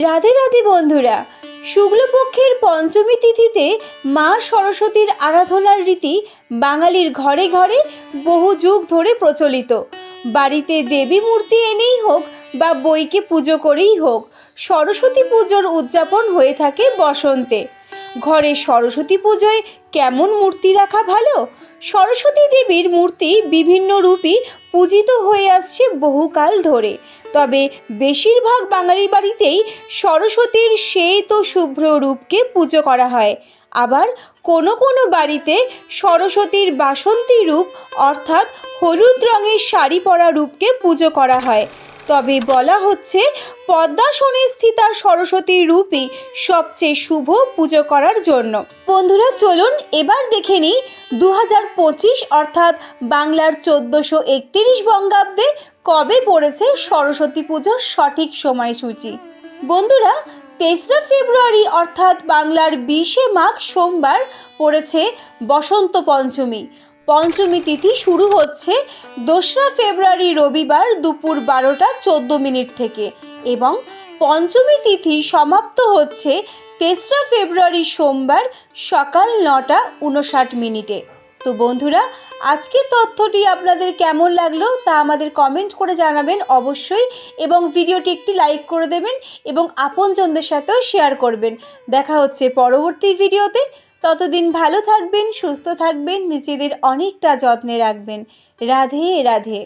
রাধে রাধে বন্ধুরা, শুক্লপক্ষের পঞ্চমী তিথিতে মা সরস্বতীর আরাধনার রীতি বাঙালির ঘরে ঘরে বহু যুগ ধরে প্রচলিত। বাড়িতে দেবী মূর্তি এনেই হোক বা বইকে পুজো করেই হোক, সরস্বতী পুজোর উদযাপন হয়ে থাকে বসন্তে। ঘরে সরস্বতী পুজোয় কেমন মূর্তি রাখা ভালো? সরস্বতী দেবীর মূর্তি বিভিন্ন রূপই পূজিত হয়ে আসছে বহুকাল ধরে। তবে বেশিরভাগ বাঙালি বাড়িতেই সরস্বতীর সেই তো শুভ্র রূপকে পুজো করা হয়। আবার কোনো কোনো বাড়িতে সরস্বতীর বাসন্তী রূপ অর্থাৎ হলুদ রঙের শাড়ি পরা রূপকে পুজো করা হয়। তবে বলা হচ্ছে পদ্মাসনে স্থিতা সরস্বতীর রূপই সবচেয়ে শুভ পুজো করার জন্য। বন্ধুরা, চলুন এবার দেখে নিই দু হাজার পঁচিশ, অর্থাৎ বাংলার চোদ্দোশো একতিরিশ বঙ্গাব্দে কবে পড়েছে সরস্বতী পুজোর সঠিক সময়সূচি। বন্ধুরা, তেসরা ফেব্রুয়ারি, অর্থাৎ বাংলার বিশে মাঘ সোমবার পড়েছে বসন্ত পঞ্চমী। পঞ্চমী তিথি শুরু হচ্ছে দোসরা ফেব্রুয়ারি রবিবার দুপুর বারোটা চোদ্দ মিনিট থেকে এবং পঞ্চমী তিথি সমাপ্ত হচ্ছে তেসরা ফেব্রুয়ারি সোমবার সকাল নটা উনষাট মিনিটে। তো বন্ধুরা, আজকের তথ্যটি আপনাদের কেমন লাগল তা আমাদের কমেন্ট করে জানাবেন অবশ্যই এবং ভিডিওটি একটি লাইক করে দেবেন এবং আপনজনদের সাথেও শেয়ার করবেন। দেখা হচ্ছে পরবর্তী ভিডিওতে। ততদিন ভালো থাকবেন সুস্থ থাকবেন নিজেদের অনেকটা যত্নে রাখবেন। রাধে রাধে।